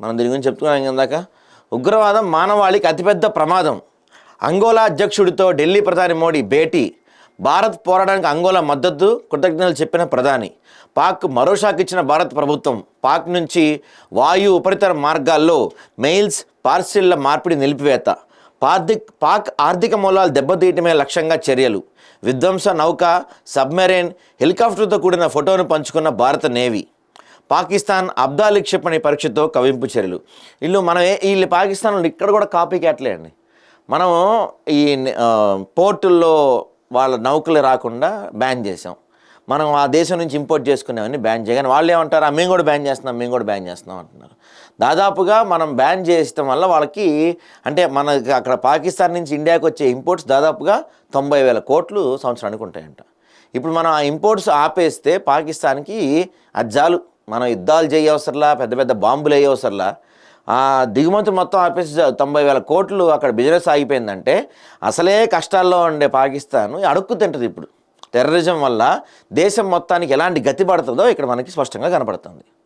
మనం దీని గురించి చెప్తున్నాం ఇందాక. ఉగ్రవాదం మానవాళికి అతిపెద్ద ప్రమాదం. అంగోలా అధ్యక్షుడితో ఢిల్లీ ప్రధాని మోడీ భేటీ. భారత్ పోరాటానికి అంగోలా మద్దతు కృతజ్ఞతలు చెప్పిన ప్రధాని. పాక్ మరో షాక్ ఇచ్చిన భారత ప్రభుత్వం. పాక్ నుంచి వాయు ఉపరితల మార్గాల్లో మెయిల్స్ పార్సిల్ల మార్పిడి నిలిపివేత. పార్థిక్ పాక్ ఆర్థిక మూలాలు దెబ్బతీయటమే లక్ష్యంగా చర్యలు. విధ్వంస నౌక సబ్మెరైన్ హెలికాప్టర్తో కూడిన ఫోటోను పంచుకున్న భారత నేవీ. పాకిస్తాన్ అబ్దాలి క్షిపణి పరీక్షతో కవింపు చర్యలు. వీళ్ళు మనం వీళ్ళు పాకిస్తాన్ వాళ్ళు ఇక్కడ కూడా కాపీ క్యాట్లే అండి. మనం ఈ పోర్టుల్లో వాళ్ళ నౌకలు రాకుండా బ్యాన్ చేసాం మనం ఆ దేశం నుంచి ఇంపోర్ట్ చేసుకునేవన్నీ బ్యాన్ చేయగానే వాళ్ళు ఏమంటారు "ఆ, మేము కూడా బ్యాన్ చేస్తున్నాం మేము కూడా బ్యాన్ చేస్తున్నాం అంటున్నారు. దాదాపుగా మనం బ్యాన్ చేయడం వల్ల వాళ్ళకి అంటే మనకి అక్కడ పాకిస్తాన్ నుంచి ఇండియాకి వచ్చే ఇంపోర్ట్స్ దాదాపుగా తొంభై వేల కోట్లు సంవత్సరానికి ఉంటాయంట. ఇప్పుడు మనం ఆ ఇంపోర్ట్స్ ఆపేస్తే పాకిస్తాన్కి అజ్జాలు మనం యుద్ధాలు చేయవసరలా పెద్ద పెద్ద బాంబులు వేయవసరలా ఆ దిగుమతి మొత్తం ఆపేసి తొంభై వేల కోట్లు అక్కడ బిజినెస్ ఆగిపోయిందంటే అసలే కష్టాల్లో ఉండే పాకిస్తాన్ అడుక్కు తింటుంది ఇప్పుడు. టెర్రరిజం వల్ల దేశం మొత్తానికి ఎలాంటి గతి పడుతుందో ఇక్కడ మనకి స్పష్టంగా కనపడుతుంది.